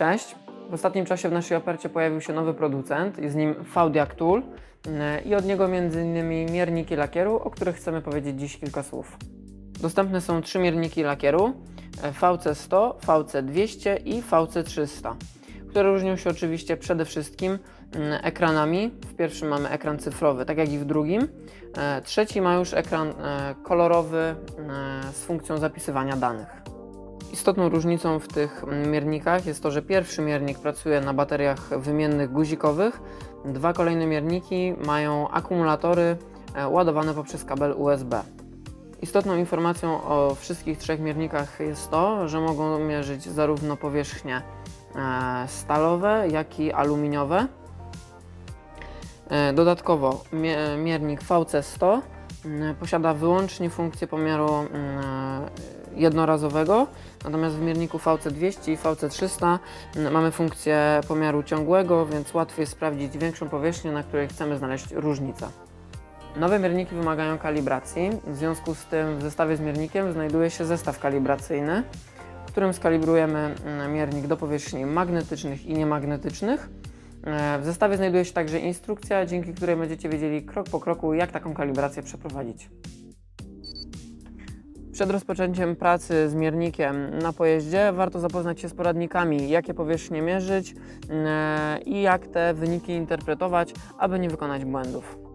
Cześć. W ostatnim czasie w naszej ofercie pojawił się nowy producent, jest nim Faudiak Tool e, i od niego m.in. mierniki lakieru, o których chcemy powiedzieć dziś kilka słów. Dostępne są trzy mierniki lakieru e, VC100, VC200 i VC300, które różnią się oczywiście przede wszystkim mm, ekranami. W pierwszym mamy ekran cyfrowy, tak jak i w drugim. E, Trzeci ma już ekran e, kolorowy e, z funkcją zapisywania danych. Istotną różnicą w tych miernikach jest to, że pierwszy miernik pracuje na bateriach wymiennych guzikowych, dwa kolejne mierniki mają akumulatory e, ładowane poprzez kabel USB. Istotną informacją o wszystkich trzech miernikach jest to, że mogą mierzyć zarówno powierzchnie e, stalowe, jak i aluminiowe. E, Dodatkowo mie- miernik VC100 mm, posiada wyłącznie funkcję pomiaru mm, jednorazowego, natomiast w mierniku VC200 i VC300 mm, mamy funkcję pomiaru ciągłego, więc łatwiej sprawdzić większą powierzchnię, na której chcemy znaleźć różnicę. Nowe mierniki wymagają kalibracji, w związku z tym w zestawie z miernikiem znajduje się zestaw kalibracyjny, w którym skalibrujemy miernik do powierzchni magnetycznych i niemagnetycznych. E, W zestawie znajduje się także instrukcja, dzięki której będziecie wiedzieli krok po kroku, jak taką kalibrację przeprowadzić. Przed rozpoczęciem pracy z miernikiem na pojeździe warto zapoznać się z poradnikami, jakie powierzchnie mierzyć e, i jak te wyniki interpretować, aby nie wykonać błędów.